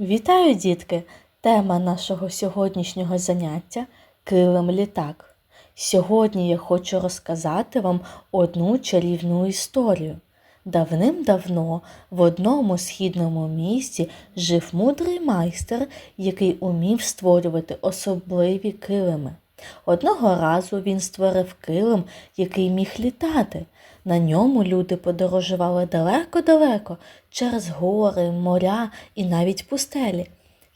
Вітаю, дітки! Тема нашого сьогоднішнього заняття килим літак. Сьогодні я хочу розказати вам одну чарівну історію. Давним-давно в одному східному місті жив мудрий майстер, який умів створювати особливі килими. Одного разу він створив килим, який міг літати. На ньому люди подорожували далеко-далеко через гори, моря і навіть пустелі.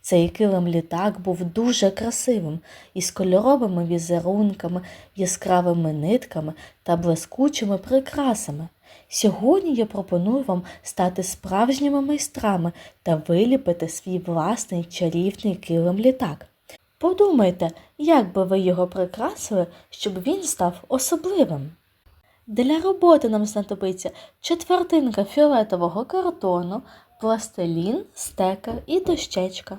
Цей килим літак був дуже красивим, із кольоровими візерунками, яскравими нитками та блискучими прикрасами. Сьогодні я пропоную вам стати справжніми майстрами та виліпити свій власний чарівний килим літак. Подумайте, як би ви його прикрасили, щоб він став особливим. Для роботи нам знадобиться четвертинка фіолетового картону, пластилін, стекер і дощечка.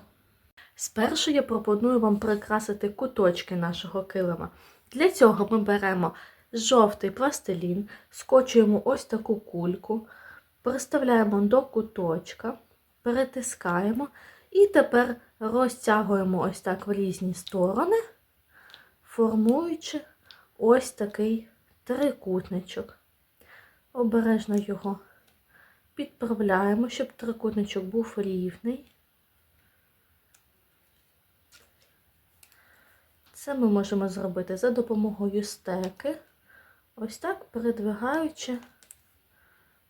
Спершу я пропоную вам прикрасити куточки нашого килима. Для цього ми беремо жовтий пластилін, скочуємо ось таку кульку, приставляємо до куточка, перетискаємо і тепер розтягуємо ось так в різні сторони, формуючи ось такий трикутничок. Обережно його підправляємо, щоб трикутничок був рівний. Це ми можемо зробити за допомогою стеки, ось так передвигаючи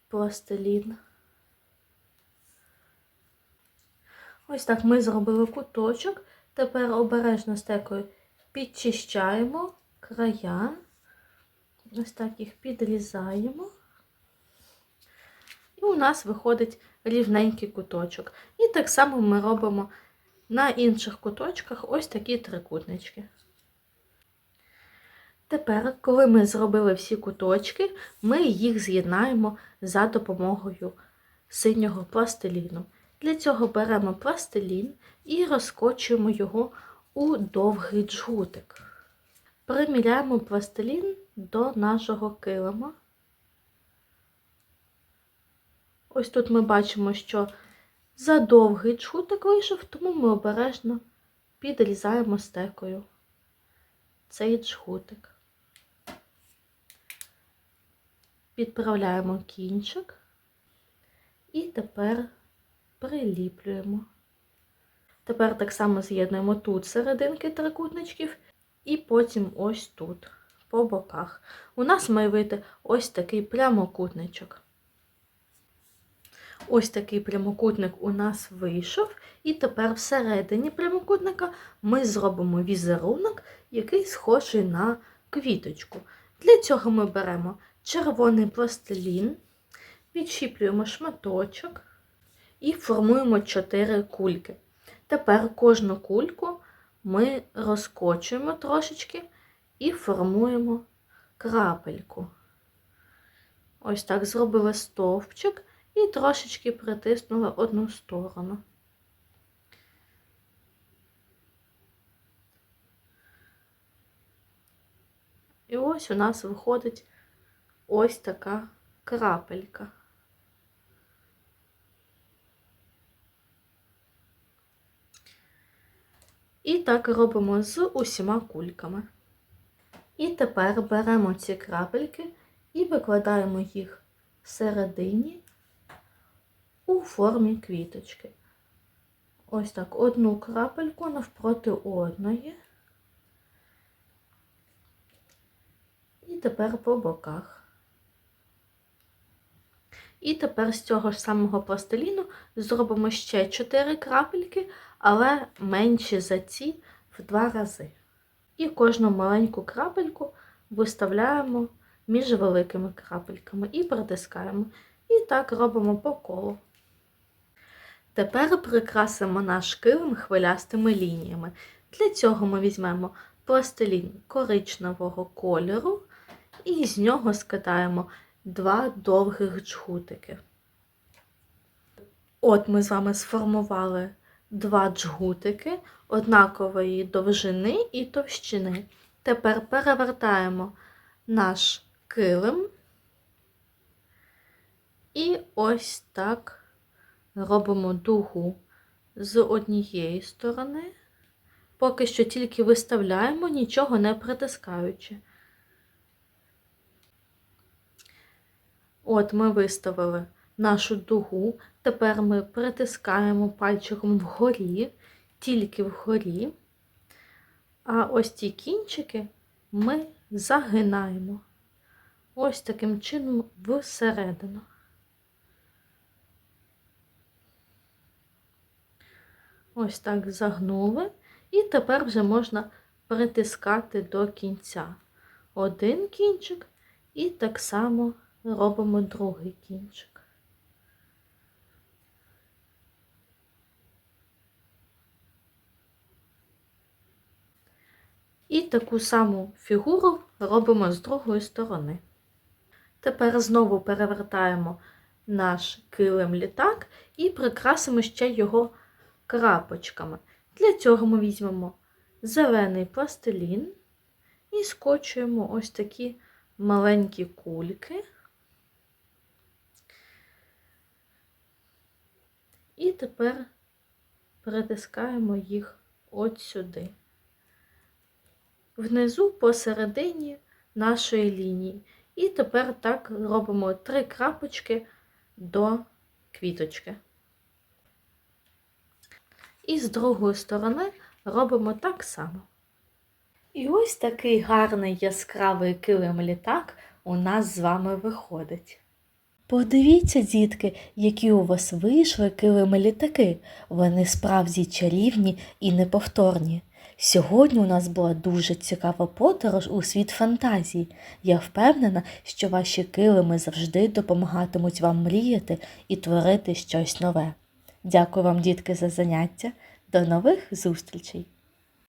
пластилін. Ось так ми зробили куточок. Тепер обережно стекою підчищаємо края. Ось так їх підрізаємо. І у нас виходить рівненький куточок. І так само ми робимо на інших куточках ось такі трикутнички. Тепер, коли ми зробили всі куточки, ми їх з'єднаємо за допомогою синього пластиліну. Для цього беремо пластилін і розкочуємо його у довгий джгутик. Приміряємо пластилін до нашого килима. Ось тут ми бачимо, що задовгий джгутик вийшов, тому ми обережно підрізаємо стекою цей джгутик. Підправляємо кінчик і тепер приліплюємо. Тепер так само з'єднуємо тут серединки трикутничків і потім ось тут, по боках. У нас має вийти ось такий прямокутничок. Ось такий прямокутник у нас вийшов, і тепер всередині прямокутника ми зробимо візерунок, який схожий на квіточку. Для цього ми беремо червоний пластилін, відщіплюємо шматочок і формуємо 4 кульки. Тепер кожну кульку ми розкочуємо трошечки і формуємо крапельку. Ось так зробили стовпчик і трошечки притиснули одну сторону. І ось у нас виходить ось така крапелька. І так робимо з усіма кульками. І тепер беремо ці крапельки і викладаємо їх всередині у формі квіточки. Ось так одну крапельку навпроти одної. І тепер по боках. І тепер з цього ж самого пластиліну зробимо ще 4 крапельки, але менші за ці в два рази. І кожну маленьку крапельку виставляємо між великими крапельками і притискаємо. І так робимо по колу. Тепер прикрасимо наш килим хвилястими лініями. Для цього ми візьмемо пластилін коричневого кольору і з нього скатаємо два довгих джгутики. От ми з вами сформували два джгутики однакової довжини і товщини. Тепер перевертаємо наш килим і ось так робимо дугу з однієї сторони. Поки що тільки виставляємо, нічого не притискаючи. От ми виставили нашу дугу. Тепер ми притискаємо пальчиком вгорі, тільки вгорі. А ось ті кінчики ми загинаємо. Ось таким чином всередину. Ось так загнули. І тепер вже можна притискати до кінця один кінчик і так само робимо другий кінчик. І таку саму фігуру робимо з другої сторони. Тепер знову перевертаємо наш килим літак і прикрасимо ще його крапочками. Для цього ми візьмемо зелений пластилін і скочуємо ось такі маленькі кульки. І тепер притискаємо їх от сюди. Внизу посередині нашої лінії. І тепер так робимо три крапочки до квіточки. І з другої сторони робимо так само. І ось такий гарний яскравий килим літак у нас з вами виходить. Подивіться, дітки, які у вас вийшли килими літаки. Вони справді чарівні і неповторні. Сьогодні у нас була дуже цікава подорож у світ фантазії. Я впевнена, що ваші килими завжди допомагатимуть вам мріяти і творити щось нове. Дякую вам, дітки, за заняття. До нових зустрічей!